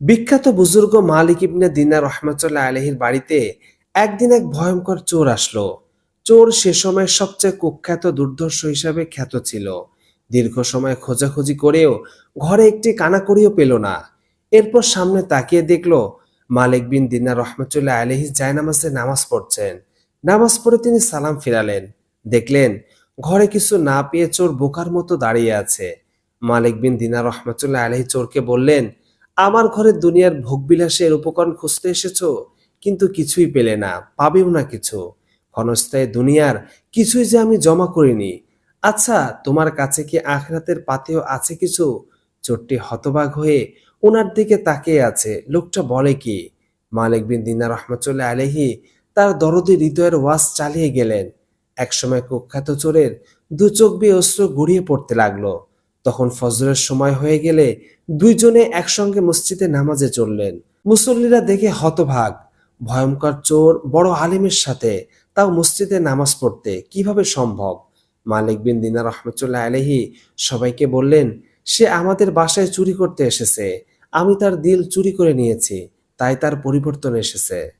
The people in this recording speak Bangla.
বিখ্যাত বুজুর্গ মালিক ইবনে দিনা রহমতুল্লাহ আলহির বাড়িতে একদিন এক ভয়ঙ্কর চোর আসলো। চোর সে সময় সবচেয়ে কুখ্যাত দুর্ধর্ষ হিসাবে খ্যাত ছিল। দীর্ঘ সময় খোঁজাখুঁজি করেও ঘরে একটি কানাকড়িও পেল না। এরপর সামনে তাকিয়ে দেখল, মালিক বিন দিনা রহমতুল্লাহ আলহি জায়নামাজে নামাজ পড়ছেন। নামাজ পড়ে তিনি সালাম ফিরালেন। দেখলেন, ঘরে কিছু না পেয়ে চোর বোকার মতো দাঁড়িয়ে আছে। মালিক বিন দিনা রহমতুল্লাহ আলহি চোরকে বললেন আমার ঘরে দুনিয়ার ভোগবিলাসের উপকরণ খুঁজতে এসেছ? কিন্তু কিছুই পেলে না, পাবেও না কিছু। ক্ষণস্থায়ী দুনিয়ার কিছুই যে আমি জমা করিনি। আচ্ছা তোমার কাছে কি আখরাতের পাতেও আছে কিছু? চোরটি হতবাক হয়ে ওনার দিকে তাকিয়ে আছে। লোকটা বলে কি? মালিক বিন দিনা রহমতুল্লাহ আলহি তার দরদি হৃদয়ের ওয়াজ চালিয়ে গেলেন। একসময় কুখ্যাত চোরের দু চোখ বেয়ে অস্ত্র গড়িয়ে পড়তে লাগল। তখন ফজরের সময় হয়ে গেলে দুইজনে একসঙ্গে মসজিদে নামাজে চললেন। মুসল্লিরা দেখে হতভাগ। ভয়ঙ্কর চোর, বড় আলিমের সাথে। তাও মসজিদে নামাজ পড়তে। কীভাবে সম্ভব? মালিক বিন দিনা রহমতুল্লাহ আলহি সবাইকে বললেন, সে আমাদের বাসায় চুরি করতে এসেছে। আমি তার দিল চুরি করে নিয়েছি। তাই তার পরিবর্তন এসেছে।